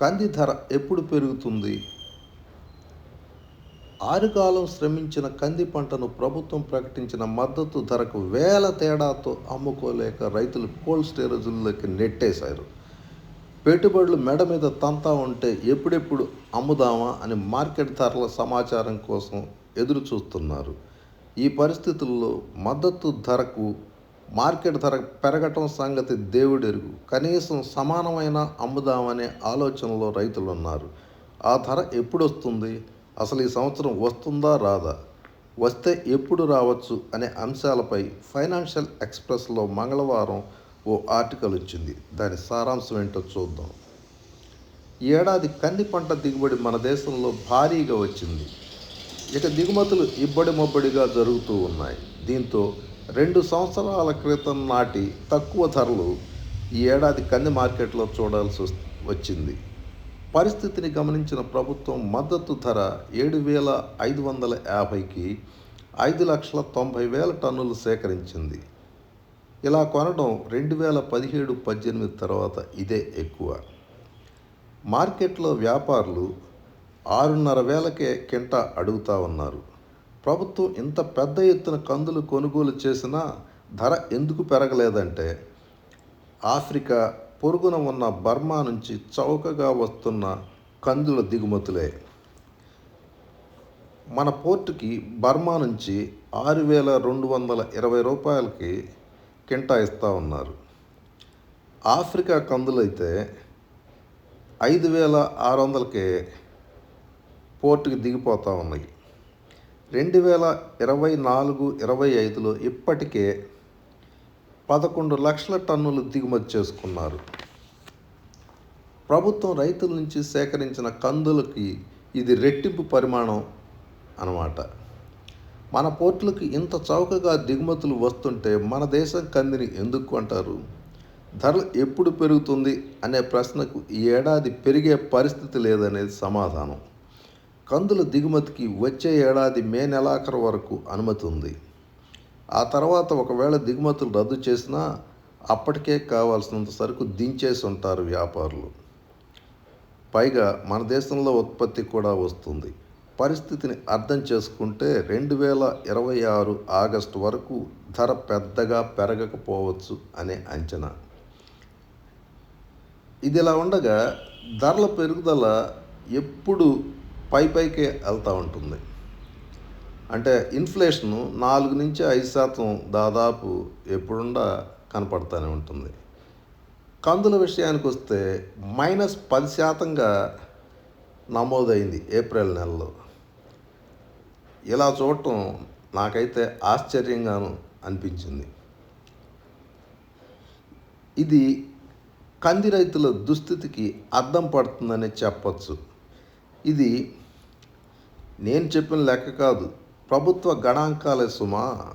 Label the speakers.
Speaker 1: కంది ధర ఎప్పుడు పెరుగుతుంది? ఆరుకాలం శ్రమించిన కంది పంటను ప్రభుత్వం ప్రకటించిన మద్దతు ధరకు వేల తేడాతో అమ్ముకోలేక రైతులు కోల్డ్ స్టోరేజ్లోకి నెట్టేశారు. పెట్టుబడులు మెడ మీద తంతా ఉంటే ఎప్పుడెప్పుడు అమ్ముదామా అని మార్కెట్ ధరల సమాచారం కోసం ఎదురు చూస్తున్నారు ఈ పరిస్థితుల్లో మద్దతు ధరకు మార్కెట్ ధర పెరగటం సంగతి దేవుడెరుగు. కనీసం సమానమైన అమ్ముదామనే ఆలోచనలో రైతులు ఉన్నారు ఆ ధర ఎప్పుడు వస్తుంది అసలు ఈ సంవత్సరం వస్తుందా రాదా? వస్తే ఎప్పుడు రావచ్చు అనే అంశాలపై ఫైనాన్షియల్ ఎక్స్ప్రెస్లో మంగళవారం ఓ ఆర్టికల్ వచ్చింది. దాని సారాంశం ఏంటో చూద్దాం. ఏడాది కంది పంట దిగుబడి మన దేశంలో భారీగా వచ్చింది. ఇక దిగుమతులు ఇబ్బడి మొబ్బడిగా జరుగుతూ ఉన్నాయి. దీంతో రెండు సంవత్సరాల క్రితం నాటి తక్కువ ధరలు ఈ ఏడాది కంది మార్కెట్లో చూడాల్సి వచ్చింది. పరిస్థితిని గమనించిన ప్రభుత్వం మద్దతు ధర ఏడు వేల ఐదు వందల యాభైకి ఐదు లక్షల తొంభై వేల టన్నులు సేకరించింది. ఇలా కొనడం రెండు వేల పదిహేడు పద్దెనిమిది తర్వాత ఇదే ఎక్కువ. మార్కెట్లో వ్యాపారులు ఆరున్నర వేలకే కింట అడుగుతా ఉన్నారు. ప్రభుత్వం ఇంత పెద్ద ఎత్తున కందులు కొనుగోలు చేసినా ధర ఎందుకు పెరగలేదంటే ఆఫ్రికా పొరుగున ఉన్న బర్మా నుంచి చౌకగా వస్తున్న కందుల దిగుమతులే. మన పోర్టుకి బర్మా నుంచి ఆరు వేల రెండు వందల ఇరవై రూపాయలకి కింటా ఇస్తూ ఉన్నారు. ఆఫ్రికా కందులైతే ఐదు వేల ఆరు వందలకే పోర్టుకి దిగిపోతూ ఉన్నాయి. రెండు వేల ఇరవై నాలుగు ఇరవై ఐదులో ఇప్పటికే పదకొండు లక్షల టన్నులు దిగుమతి చేసుకున్నారు. ప్రభుత్వం రైతుల నుంచి సేకరించిన కందులకి ఇది రెట్టింపు పరిమాణం అన్నమాట. మన పోర్టులకు ఇంత చౌకగా దిగుమతులు వస్తుంటే మన దేశం కందిని ఎందుకు అంటారు? ధరలు ఎప్పుడు పెరుగుతుంది అనే ప్రశ్నకు ఈ ఏడాది పెరిగే పరిస్థితి లేదనేది సమాధానం. కందుల దిగుమతికి వచ్చే ఏడాది మే నెలాఖరు వరకు అనుమతి ఉంది. ఆ తర్వాత ఒకవేళ దిగుమతులు రద్దు చేసినా అప్పటికే కావాల్సినంత సరుకు దించేసి ఉంటారు వ్యాపారులు. పైగా మన దేశంలో ఉత్పత్తి కూడా వస్తుంది. పరిస్థితిని అర్థం చేసుకుంటే రెండు వేల ఇరవై ఆరు ఆగస్టు వరకు ధర పెద్దగా పెరగకపోవచ్చు అనే అంచనా. ఇది ఇలా ఉండగా ధరల పెరుగుదల ఎప్పుడు పై పైకి వెళ్తూ ఉంటుంది. అంటే ఇన్ఫ్లేషన్ నాలుగు నుంచి ఐదు శాతం దాదాపు ఎప్పుడుండా కనపడుతూనే ఉంటుంది. కందుల విషయానికి వస్తే మైనస్ పది శాతంగా నమోదైంది ఏప్రిల్ నెలలో. ఇలా చూడటం నాకైతే ఆశ్చర్యంగాను అనిపించింది. ఇది కంది రైతుల దుస్థితికి అద్దం పడుతుందని చెప్పచ్చు. ఇది నేను చెప్పిన లెక్క కాదు. ప్రభుత్వ గణాంకాలే సుమా.